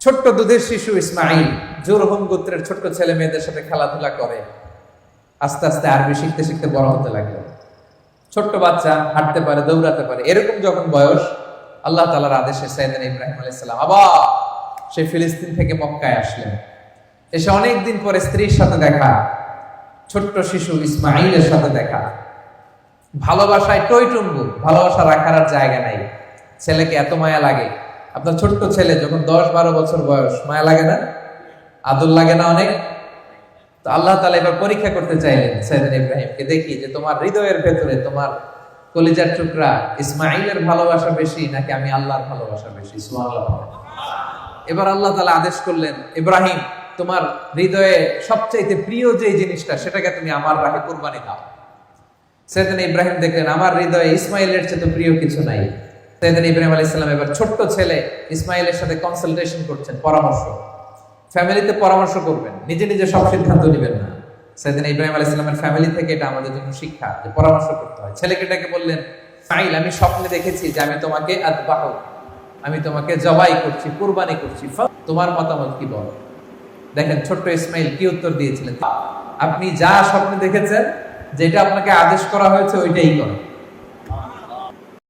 ছোট্ট দুধের শিশু ইসমাইল জোরহম গোত্রের ছোট্ট ছেলে মেয়েদের সাথে খেলাধুলা করে। আস্তে আস্তে আরবি শিখতে শিখতে বড় হতে লাগল। ছোট্ট বাচ্চা হাঁটতে পারে, দৌড়াতে পারে, এরকম যখন বয়স, আল্লাহ তালার আদেশে সাইদান ইব্রাহিম আলাইসালাম আবার সে ফিলিস্তিন থেকে মক্কায় আসলেন। এসে অনেকদিন পরে স্ত্রীর সাথে দেখা, ছোট্ট শিশু ইসমাইলের সাথে দেখা। ভালোবাসায় টইটুম্বু, ভালোবাসা রাখার আর জায়গা নাই। ছেলেকে এত মায়া লাগে আপনার ছোট্ট ছেলে যখন দশ বারো বছর বয়স, মায়া লাগে না? আদর লাগে না অনেক? তো আল্লাহ তালা এবার পরীক্ষা করতে চাইলেন সাইদিন ইব্রাহিমকে, দেখি যে তোমার হৃদয়ের ভেতরে তোমার কলিজার টুকরা ইসমাইলের ভালোবাসা বেশি নাকি আমি আল্লাহর ভালোবাসা বেশি? এবার আল্লাহ তালা আদেশ করলেন, ইব্রাহিম, তোমার হৃদয়ে সবচাইতে প্রিয় যে জিনিসটা, সেটাকে তুমি আমার রাহে কুরবানি দাও। সেদিন ইব্রাহিম দেখলেন, আমার হৃদয়ে ইসমাইলের চেয়ে তো প্রিয় কিছু নাই। ইব্রাহিম আলাইহিস সালাম এবার ছোট্ট ছেলে ইসমাইলের সাথে কনসালটেশন করছেন, পরামর্শ। ফ্যামিলিতে পরামর্শ করবেন, নিজে নিজে সব সিদ্ধান্ত নেবেন না। ইব্রাহিম আলাইহিস সালামের ফ্যামিলি থেকে এটা আমাদের জন্য শিক্ষা, যে পরামর্শ করতে হয়। ছেলেকে ডেকে বললেন আমি স্বপ্নে দেখেছি যে আমি তোমাকে আদবাহ, আমি তোমাকে জবাই করছি, কুরবানি করছি। তোমার মতামত কি বল? দেখেন, ছোট্ট ইসমাইল কি উত্তর দিয়েছিলেন? আপনি যা স্বপ্নে দেখেছেন, যেটা আপনাকে আদেশ করা হয়েছে, ওইটাই করেন